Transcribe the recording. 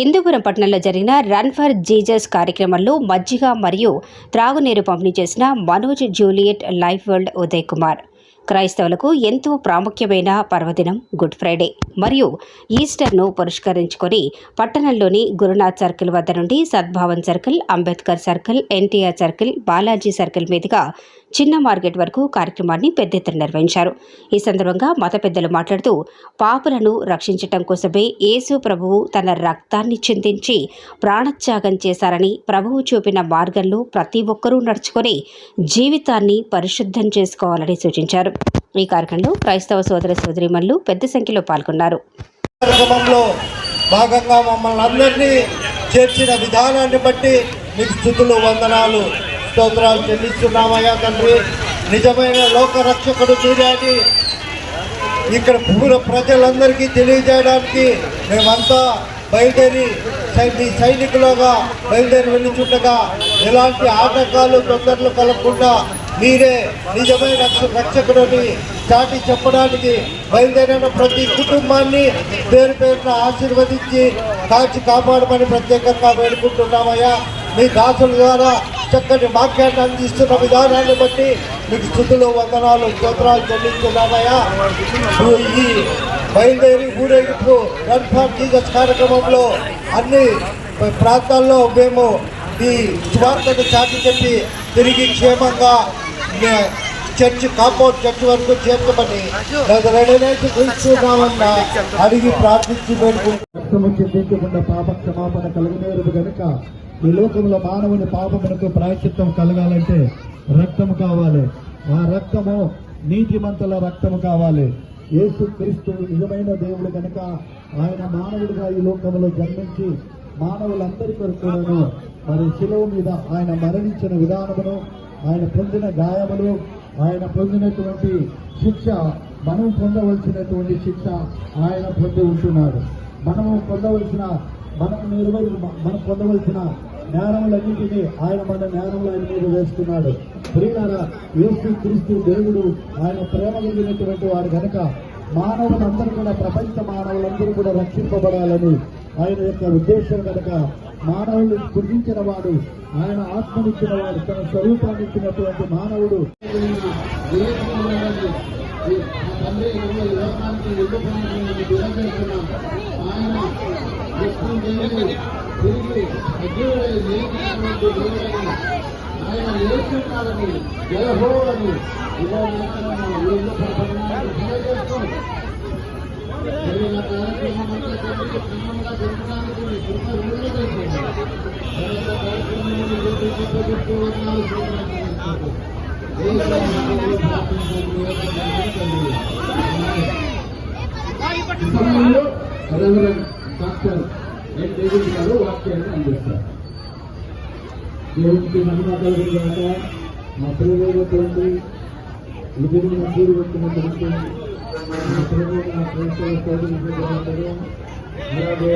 హిందూపురం పట్టణంలో జరిగిన run for Jesus కార్యక్రమంలో మజ్జిగ మరియు త్రాగునీరు పంపిణీ చేసిన Manoj Juliet life world Uday Kumar. క్రైస్తవులకు ఎంతో ప్రాముఖ్యమైన పర్వదినం గుడ్ ఫ్రైడే మరియు ఈస్టర్ను పురస్కరించుకొని పట్టణంలోని గురునాథ్ సర్కిల్ వద్ద నుండి Sadbhavan circle Ambedkar circle NTR circle Balaji circle మీదుగా చిన్న మార్కెట్ వరకు కార్యక్రమాన్ని పెద్ద ఎత్తున నిర్వహించారు. ఈ సందర్భంగా మత పెద్దలు మాట్లాడుతూ పాపులను రక్షించటం కోసమే యేసు ప్రభువు తన రక్తాన్ని చిందించి ప్రాణత్యాగం చేశారని ప్రభువు చూపిన మార్గంలో ప్రతి ఒక్కరూ నడుచుకొని జీవితాన్ని పరిశుద్ధం చేసుకోవాలని సూచించారు. ఈ కార్యక్రమంలో క్రైస్తవ సోదర సోదరిమణులు పెద్ద సంఖ్యలో పాల్గొన్నారు. భాగంగా మమ్మల్ని అందరినీ చేర్చిన విధానాన్ని బట్టి మీకు స్థుతులు వందనాలు. స్తోత్రాలు చెల్లిస్తున్నామయ్యా తండ్రి? నిజమైన లోక రక్షకుడు ఇక్కడ పూర ప్రజలందరికీ తెలియజేయడానికి మేమంతా బయలుదేరి సై- మీ సైనికులుగా బయలుదేరి వెళ్ళిచుండగా ఎలాంటి ఆటంకాలు తొందరలు కలగకుండా మీరే నిజమైన రక్ష రక్షకుడని చాటి చెప్పడానికి బయలుదేరిన ప్రతి కుటుంబాన్ని పేరు పేరున ఆశీర్వదించి కాచి కాపాడమని ప్రత్యేకంగా వేడుకుంటున్నామయ్యా. మీ దాసుల ద్వారా చక్కటి వాక్యాన్ని అందిస్తున్న విధానాన్ని బట్టి మీకు స్థుతులు వందనాలు స్తోత్రాలు చెల్లిస్తున్నామయ్యా ఈ బయలుదేరి ఊరేగింపు రన్ ఫర్ జీసస్ కార్యక్రమంలో అన్ని ప్రాంతాల్లో మేము ఈ సువార్తను చాటి చెప్పి తిరిగి క్షేమంగా చర్చి కాంపౌండ్ చర్చి వరకు చేర్చమని రెడీనైతే అడిగి ప్రార్థించి వేడుకుంటున్నాం. పాప క్షమాపణ కలగనేరదు గనుక ఈ లోకంలో మానవుని పాపమునకు ప్రాయశ్చిత్తం కలగాలంటే రక్తము కావాలి. ఆ రక్తము నీతిమంతుల రక్తము కావాలి. యేసు క్రీస్తు నిజమైన దేవుడు కనుక ఆయన మానవుడిగా ఈ లోకంలో జన్మించి మానవులందరి కొరకును మరి శిలవు మీద ఆయన మరణించిన విధానమును ఆయన పొందిన గాయములు ఆయన పొందినటువంటి శిక్ష మనం పొందవలసినటువంటి శిక్ష ఆయన పొంది ఉంటున్నాడు. మనము పొందవలసిన మనం నిర్వహి మనం పొందవలసిన నేరములన్నింటినీ ఆయన మన నేరములు ఆయన మీద వేస్తున్నాడు ప్రియులారా యేసు క్రీస్తు దేవుడు ఆయన ప్రేమ కలిగినటువంటి వాడు కనుక మానవులందరూ కూడా ప్రపంచ మానవులందరూ కూడా రక్షింపబడాలని ఆయన యొక్క ఉద్దేశం కనుక మానవులు సృజించిన వాడు ఆయన ఆత్మనిచ్చిన వాడు తన స్వరూపాన్ని ఇచ్చినటువంటి మానవుడు ఆయన తిరిగి సజీవుడై లేచినటువంటి దేవుడని ఆయన లేచున్నాడని జయహోవని ఇలా జరిగిన కార్యక్రమం అంతా జరగడానికి మీ కృప విడుదల కార్యక్రమాన్ని సమయంలో రెవరెండ్ డాక్టర్ ఎన్ డేవిడ్ గారు వాక్యాన్ని అందిస్తారు దేవునికి మహిమ కలిగిన మా ప్రియమైనటువంటి విధిని మంజూరు పెట్టినటువంటి మా ప్రియమైన క్రైస్తవ సోదరులందరూ అలాగే